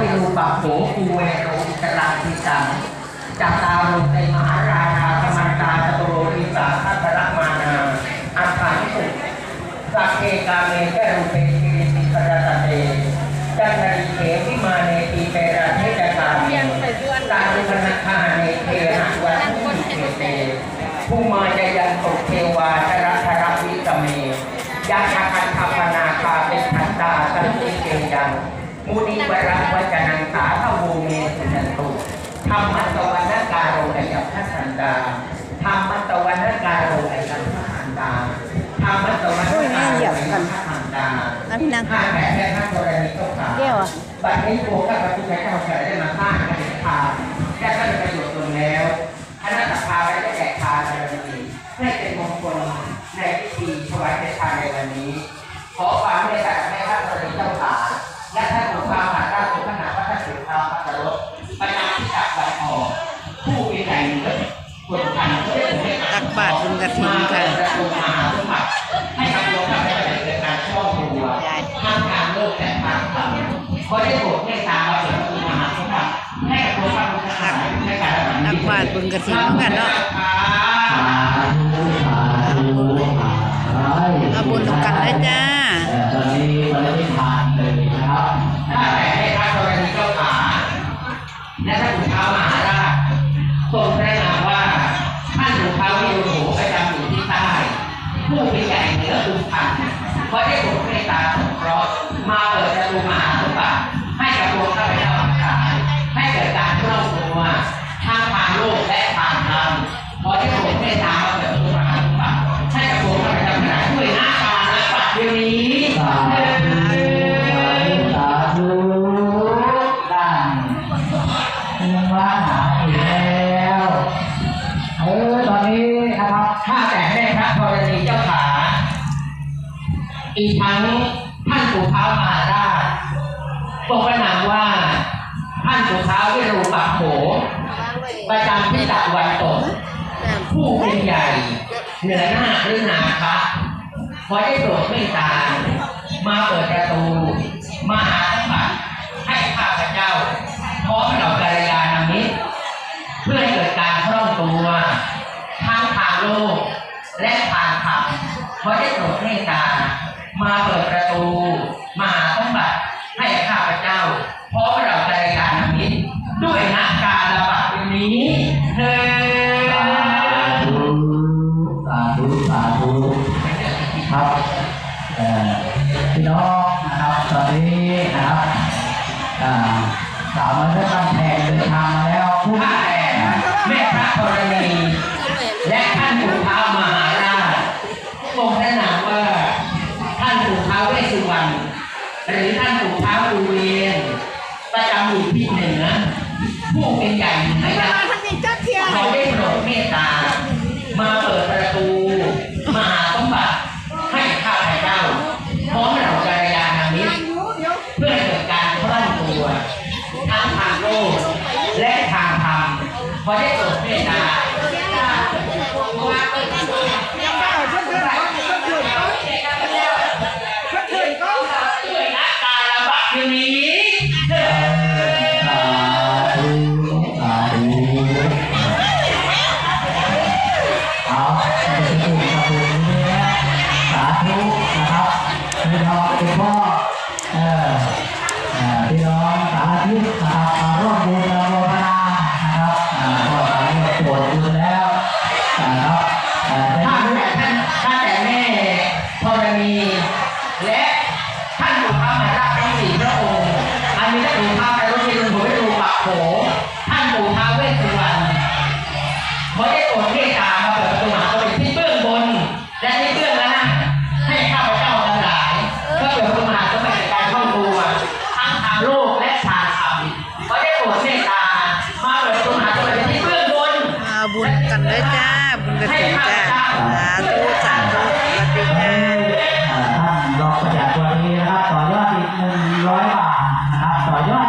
วิรูปักโขกูเวโรอิตราทิสังจัตตารุในมหาราชาธรรมันตาจตุโรอิสาทัตระมานาอัฏฐานิสุสักเกกาเมเจรูเปกิริติกรตเตจันทริเขวิมาเนตีเปราเทจกาเมลาลุพนัคาเนเทหะวัตถุเทเตผู้มาจยันตุเทวาชระชรวิกเมยะคัคันธปนาคาเป็นขันตาสันติเกยัง มุนีวรังวจนังสาทวูเมสุนันตุธรรมตวันนการโรอยัพพสันดาธรรมตวันนการโรอยัพพสันดาธรรมตวันนการโรอยัพพสันดาข้าแต่แม่ข้าโบราณีเจ้าขาบัดนี้โกข้าพระพุทธเจ้าจะได้มาสร้างกันเป็นทานและก็เป็นประโยชน์ตนแล้วคณะสัพพาได้แจกทานในวันนี้ให้เป็นมงคลในพิธีถวายเป็นทานในวันนี้ ขอความเมตตาแม่ข้าโบราณเจ้าขาและท่าน ตักบาตรบุญกฐินค่ะมาประชุมมหาสมบัติให้ทำตัวข้าพเจ้าเกิดการครอตัวทางทางโลกและทางธรรมขอได้โปรดเมตตาเราเถิดพระคุณมหาสมบัติให้กับตัวข้าพเจ้าทั้งหลายในการรับตักบาตรบุญกฐินเหมือนกันเนาะเอาบุญตรงกันเลยจ้าตอนนี้วันนี้ทานเลยนะครับถ้าแต่ให้พระธรณีเจ้าขาและท่านขุนเท้ามา อีกทั้งท่านปู่เท้ามหาราชทรงพระนามว่าท่านปู่เท้าวิรูปักโขประจำที่ตะวันตกผู้เป็นใหญ่ เหนือหน้าหรือนาคะขอได้โปรดเมตตามาเปิดประตูมาหาสมบัติให้ข้าพเจ้าพร้อมเหล่ากัลยาณมิตรเพื่อให้เกิดการคล่องตัวทั้งทางโลกและทางธรรมขอได้โปรดเมตตา มาเปิดประตูมาหาสมบัติให้ข้าพเจ้าพร้อมเหล่ากัลยาณมิตรด้วยนักการระบาดนี้เธอสาธุสาธุครับเออพี่น้องนะครับตอนนี้นะครับอ่าสาวน้อยเพชรบ้านแพงเดินทางมาแล้วผู้แต่แม่พระธรณี อได้โปรดเมตตาด้วยนักการระบาดนี้เถิดสาธุสาธุเอาไปสู่ประตูนี้นะสาธุนะครับพี่น้องคุณพ่อเออเอ่อพี่น้องสาธุนะครับมาร่วม ด้วยจ้า บุญกระถิ่นจ้าสาธุสาธุสวัสดีจ้าท่านรองประหยัดตัวนี้นะครับต่อยอดอีกหนึ่งร้อยบาทนะครับต่อยอด